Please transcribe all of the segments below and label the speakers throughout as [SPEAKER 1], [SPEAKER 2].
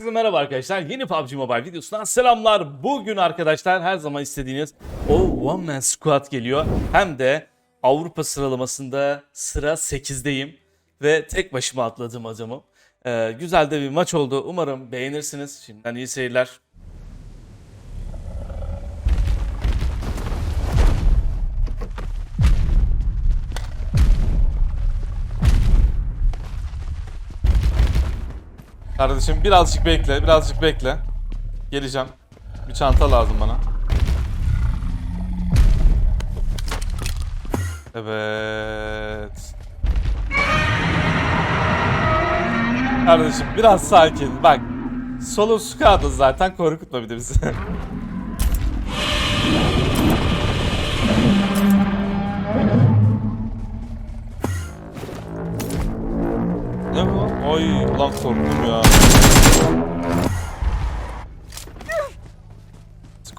[SPEAKER 1] Herkese merhaba arkadaşlar. Yeni PUBG Mobile videosundan selamlar. Bugün arkadaşlar her zaman istediğiniz o One Man Squad geliyor. Hem de Avrupa sıralamasında sıra 8'deyim. Ve tek başıma atladığım adamım. Ee, güzel de bir maç oldu. Umarım beğenirsiniz. Şimdiden iyi seyirler. Kardeşim birazcık bekle, birazcık bekle. Geleceğim. Bir çanta lazım bana. Evet. Kardeşim biraz sakin. Bak. Solo squad'ız zaten korkutma bir de bizi. ne bu? Ay ulan korktum ya.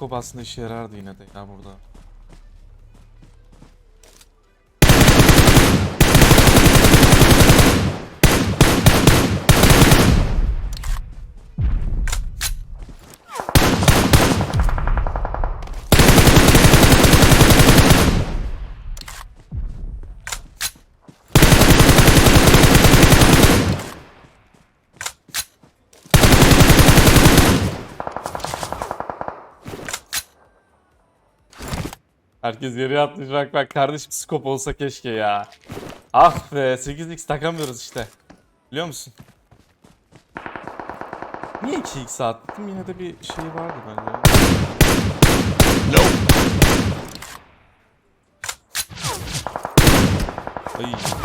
[SPEAKER 1] Skop aslında işe yarardı yine de ya burada. Herkes yere yatmış bak bak kardeşim skop olsa keşke ya. Ah be 8x takamıyoruz işte. Biliyor musun? Niye 2x attım? Yine de bir şey vardı bence. Ay.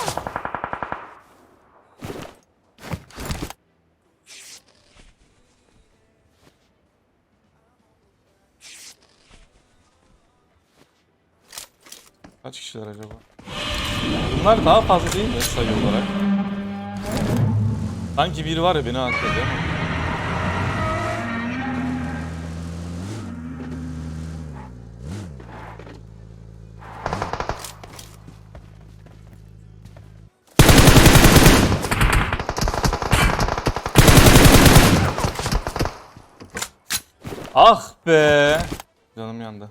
[SPEAKER 1] Kişiler acaba? Bunlar daha fazla değil mi sayı olarak? Sanki biri var ya beni değil mi? Ah be! Canım yandı.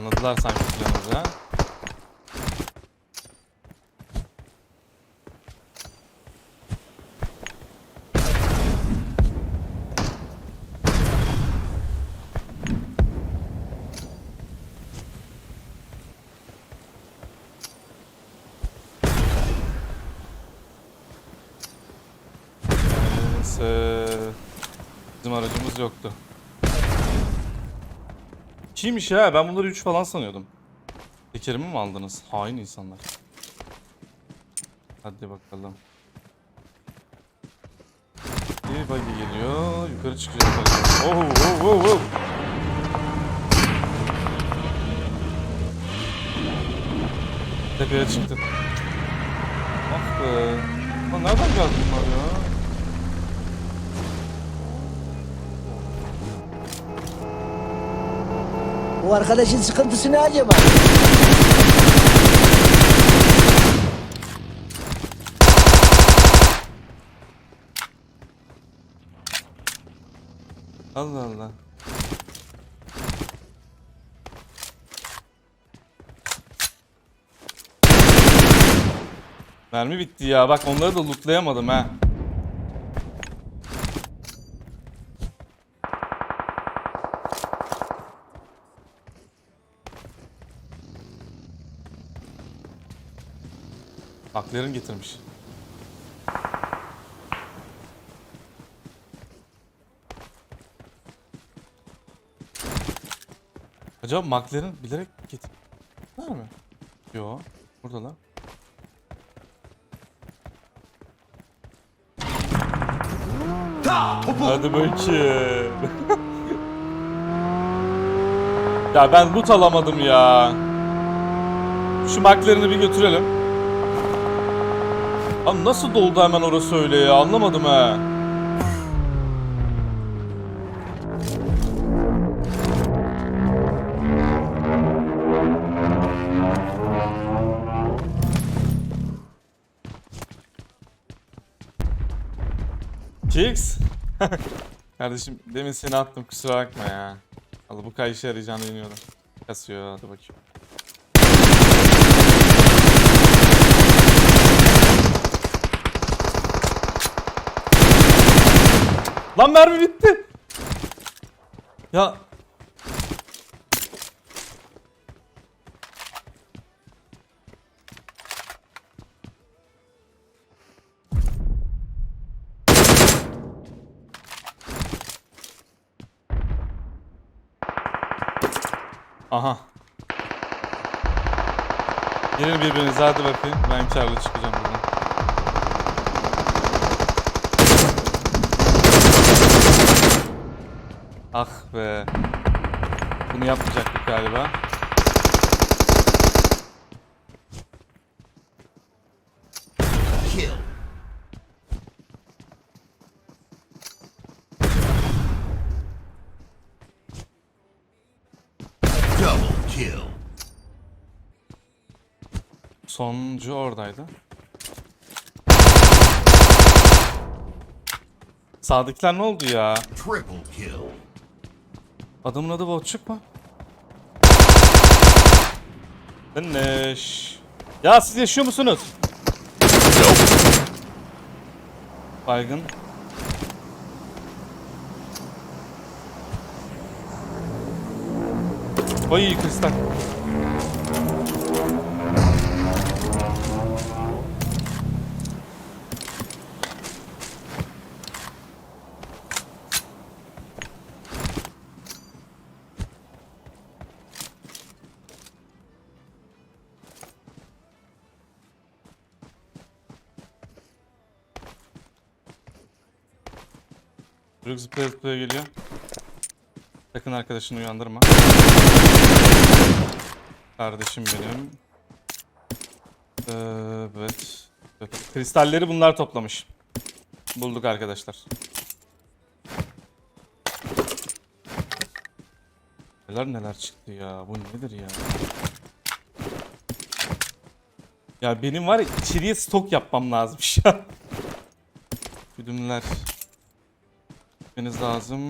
[SPEAKER 1] Anladılar sanki planımızı ha. Neyse. Bizim aracımız yoktu. Kimmiş ya? Ben bunları 3 falan sanıyordum. Tekerimi mi aldınız? Hain insanlar. Hadi bakalım. Bir buggy geliyor. Yukarı çıkacağız. Oh, oh, oh, oh. Tepeye çıktı. Ah be. Lan nereden geldi bunlar ya?
[SPEAKER 2] Bu arkadaşın sıkıntısı ne acaba?
[SPEAKER 1] Allah Allah. Mermi bitti ya. Bak onları da lootlayamadım ha. Aklerin getirmiş. Acaba McLaren bilerek getirdiler mi? Yo, burada lan. Hadi bakayım. ya ben loot alamadım ya. Şu McLaren'ı bir götürelim. Abi nasıl doldu hemen orası öyle ya anlamadım ha. Chicks. Kardeşim demin seni attım kusura bakma ya. Allah bu kayışı yarayacağını bilmiyordum. Kasıyor hadi bakayım. Lan mermi bitti. Ya Aha. Girin birbirinize hadi bakayım. Ben karlı çıkacağım buradan. Ah be. Bunu yapmayacaktık galiba.
[SPEAKER 3] Kill. Double kill.
[SPEAKER 1] Sonuncu oradaydı. Sağdakiler ne oldu ya?
[SPEAKER 3] Triple kill.
[SPEAKER 1] Adamın adı Botçuk mu? Finish. Ya siz yaşıyor musunuz? Baygın. Oy kristal. Çocuk zıplaya zıplaya geliyor. Sakın arkadaşını uyandırma. Kardeşim benim. Evet. evet. Kristalleri bunlar toplamış. Bulduk arkadaşlar. Neler neler çıktı ya. Bu nedir ya? Ya benim var ya içeriye stok yapmam lazım şu an. Güdümler. Gitmeniz lazım.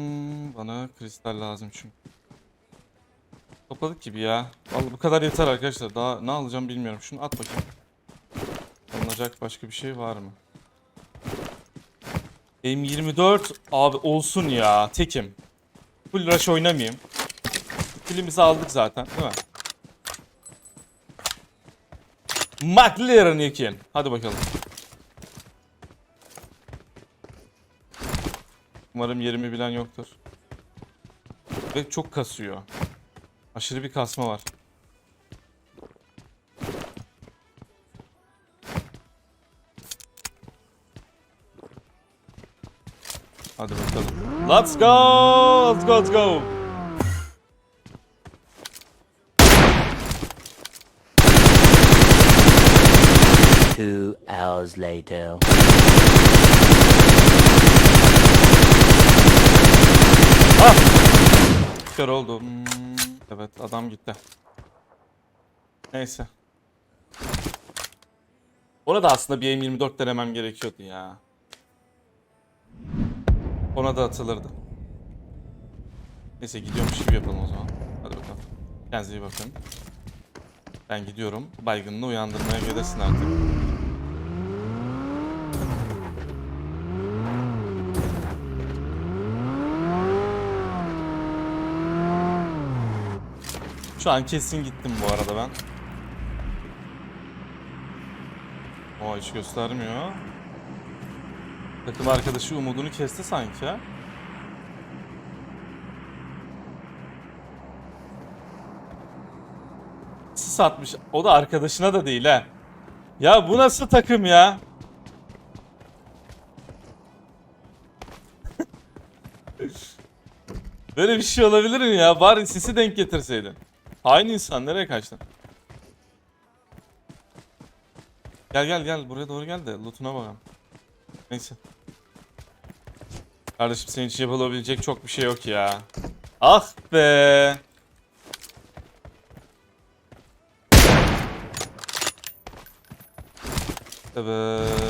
[SPEAKER 1] Bana kristal lazım çünkü. Topladık gibi ya. Vallahi bu kadar yeter arkadaşlar. Daha ne alacağım bilmiyorum. Şunu at bakayım. Alınacak başka bir şey var mı? M24 abi olsun ya. Tekim. Full rush oynamayayım. Kilimizi aldık zaten değil mi? McLaren Ekin. Hadi bakalım. Umarım yerimi bilen yoktur. Ve çok kasıyor. Aşırı bir kasma var. Hadi bakalım. Let's go! Let's go, let's go!
[SPEAKER 2] Two hours later.
[SPEAKER 1] Kör oldu. Hmm, evet adam gitti. Neyse. Ona da aslında bir M24 denemem gerekiyordu ya. Ona da atılırdı. Neyse gidiyormuş gibi yapalım o zaman. Hadi bakalım. Kendinize iyi bakın. Ben gidiyorum. Baygınını uyandırmaya gelirsin artık. An kesin gittim bu arada ben. O hiç göstermiyor. Takım arkadaşı umudunu kesti sanki. Sis atmış. O da arkadaşına da değil ha. Ya bu nasıl takım ya? Böyle bir şey olabilir mi ya? Bari sisi denk getirseydin. Aynı insan nereye kaçtın? Gel gel gel buraya doğru gel de lootuna bakalım. Neyse. Kardeşim senin için yapılabilecek çok bir şey yok ya. Ah be. Evet.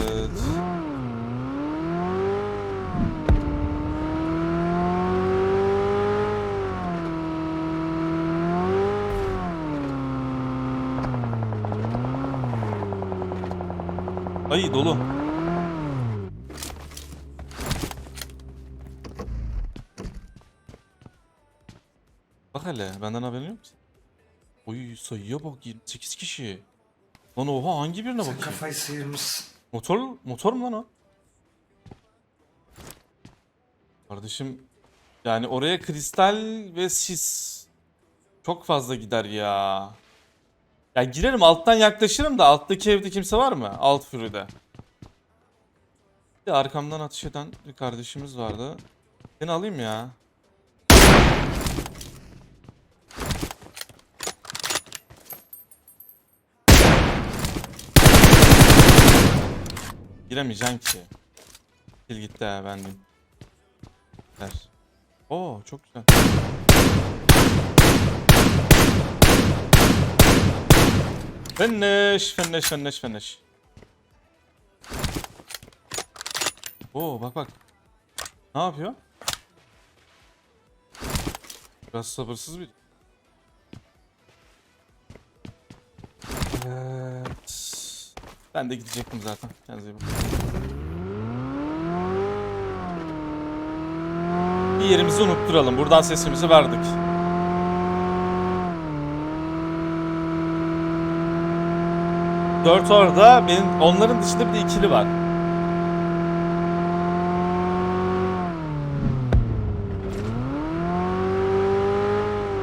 [SPEAKER 1] Ay dolu. Bak hele benden haberin yok mu? Oy sayıya bak 28 kişi. Lan oha hangi birine bakayım?
[SPEAKER 4] Kafayı sıyırmışsın.
[SPEAKER 1] Motor motor mu lan o? Kardeşim yani oraya kristal ve sis çok fazla gider ya. Ya girerim alttan yaklaşırım da alttaki evde kimse var mı? Alt fürüde. Bir arkamdan ateş eden bir kardeşimiz vardı. Seni alayım ya. Giremeyeceksin ki. Sil gitti ha bendim. Ver. Oo çok güzel. Finish, finish, finish, finish. Oo bak bak. Ne yapıyor? Biraz sabırsız bir. Evet. Ben de gidecektim zaten. Kendinize iyi bakın. Bir yerimizi unutturalım. Buradan sesimizi verdik. Dört orada. Benim onların dışında bir de ikili var.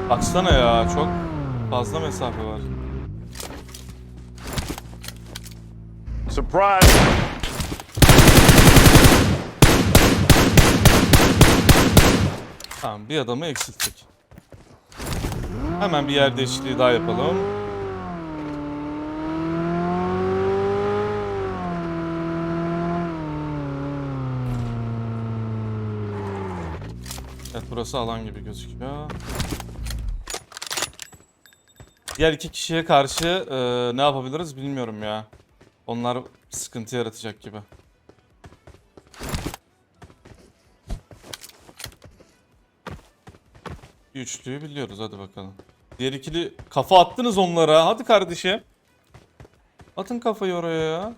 [SPEAKER 1] Baksana ya çok fazla mesafe var.
[SPEAKER 5] Surprise!
[SPEAKER 1] Tamam bir adamı eksilttik. Hemen bir yer değişikliği daha yapalım. Evet burası alan gibi gözüküyor. Diğer iki kişiye karşı e, ne yapabiliriz bilmiyorum ya. Onlar sıkıntı yaratacak gibi. Üçlüyü biliyoruz hadi bakalım. Diğer ikili kafa attınız onlara. Hadi kardeşim. Atın kafayı oraya ya.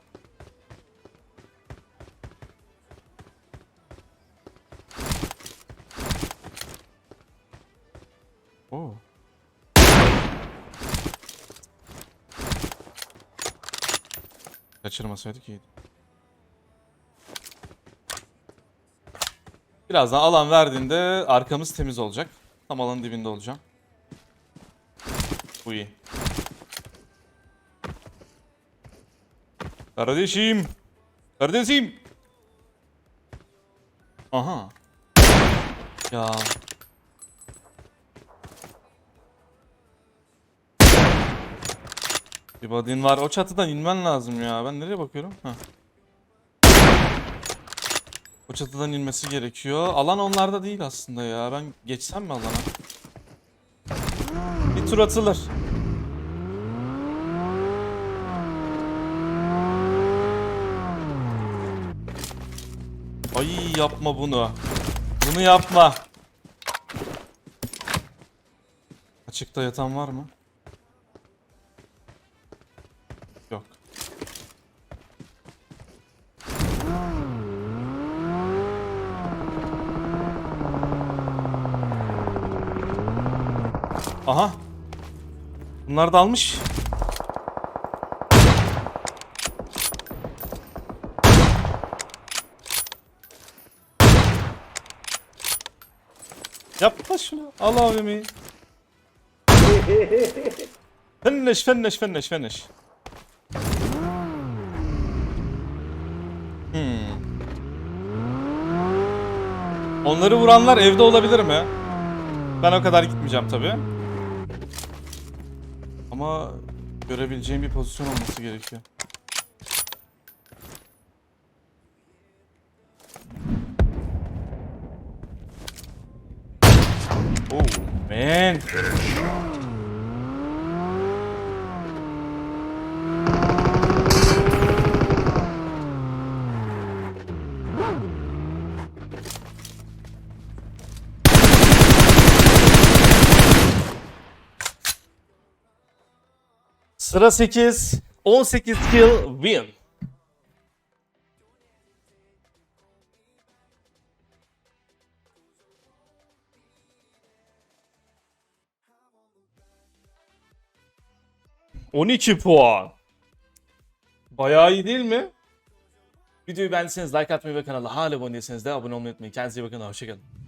[SPEAKER 1] Oo. Kaçırmasaydık iyiydi. Birazdan alan verdiğinde arkamız temiz olacak. Tam alanın dibinde olacağım. Bu iyi. Kardeşim. Kardeşim. Aha. Ya. Bir body'in var. O çatıdan inmen lazım ya. Ben nereye bakıyorum? Heh. O çatıdan inmesi gerekiyor. Alan onlarda değil aslında ya. Ben geçsem mi alana? Bir tur atılır. Ay yapma bunu. Bunu yapma. Açıkta yatan var mı? Aha. Bunlar da almış. Yapma şunu. Al abimi. fenneş fenneş fenneş fenneş. Hmm. Onları vuranlar evde olabilir mi? Ben o kadar gitmeyeceğim tabii. Ama görebileceğim bir pozisyon olması gerekiyor. Oh man. Sıra 8. 18 kill win. ...12 puan. Bayağı iyi değil mi? Videoyu beğendiyseniz like atmayı ve kanala hala abone değilseniz de abone olmayı unutmayın. Kendinize iyi bakın. Hoşçakalın.